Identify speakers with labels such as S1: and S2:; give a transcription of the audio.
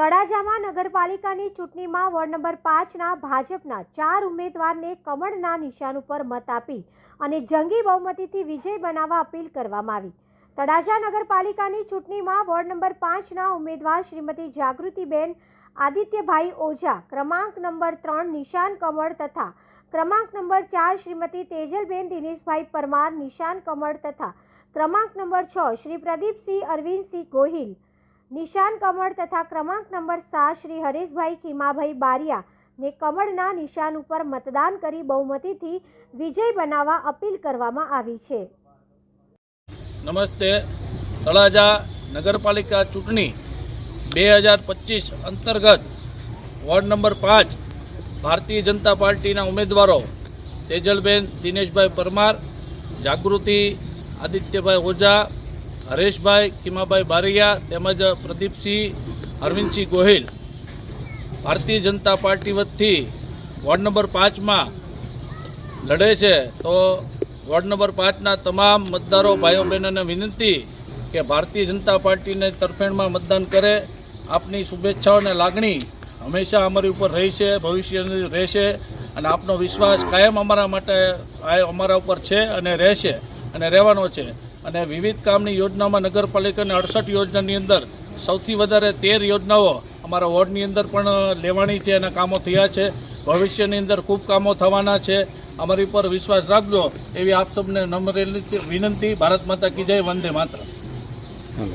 S1: તળાજામાં નગરપાલિકાની ચૂંટણીમાં ward number પાંચના ભાજપના ચાર ઉમેદવારને કમળના નિશાન ઉપર મત આપી અને જંગી બહુમતીથી વિજય બનાવવા અપીલ કરવામાં આવી. તળાજા નગરપાલિકાની ચૂંટણીમાં વોર્ડ નંબર પાંચના ઉમેદવાર શ્રીમતી જાગૃતિબેન આદિત્યભાઈ ઓઝા, ક્રમાંક નંબર ત્રણ નિશાન કમળ તથા ક્રમાંક નંબર ચાર શ્રીમતી તેજલબેન દિનેશભાઈ પરમાર નિશાન કમળ તથા ક્રમાંક નંબર છ શ્રી પ્રદીપસિંહ અરવિંદસિંહ ગોહિલ નિશાન કમળ તથા ક્રમાંક નંબર સાત શ્રી હરેશભાઈ ખીમાભાઈ બારિયા ને કમળના નિશાન ઉપર મતદાન કરી બહુમતીથી વિજય બનાવવા અપીલ કરવામાં આવી છે.
S2: નમસ્તે. તળાજા નગરપાલિકા ચૂંટણી બે હજાર પચીસ અંતર્ગત વોર્ડ નંબર પાંચ ભારતીય જનતા પાર્ટીના ઉમેદવારો તેજલબેન દિનેશભાઈ પરમાર, જાગૃતિ આદિત્યભાઈ ઓઝા હરેશભાઈ કિમાભાઈ બારૈયા તેમજ પ્રદીપસિંહ, અરવિંદસિંહ ગોહિલ. ભારતીય જનતા પાર્ટી વતી વોર્ડ નંબર પાંચમાં લડે છે. તો વોર્ડ નંબર પાંચના તમામ મતદારો ભાઈઓ બહેનોને વિનંતી કે ભારતીય જનતા પાર્ટીને તરફેણમાં મતદાન કરે. આપની શુભેચ્છાઓ અને લાગણી હંમેશા અમારી ઉપર રહી છે ભવિષ્યની રહેશે અને આપનો વિશ્વાસ કાયમ અમારા માટે અમારા ઉપર છે અને રહેશે અને રહેવાનો છે. અને વિવિધ કામની યોજનામાં નગરપાલિકાની અડસઠ યોજનાની અંદર સૌથી વધારે તેર યોજનાઓ અમારા વોર્ડની અંદર પણ લેવાની છે એના કામો થયા છે. ભવિષ્યની અંદર ખૂબ કામો થવાના છે. અમારી પર વિશ્વાસ રાખજો એવી આપ સૌને નમ્ર વિનંતી. ભારત માતા કી જય, વંદે માતરમ.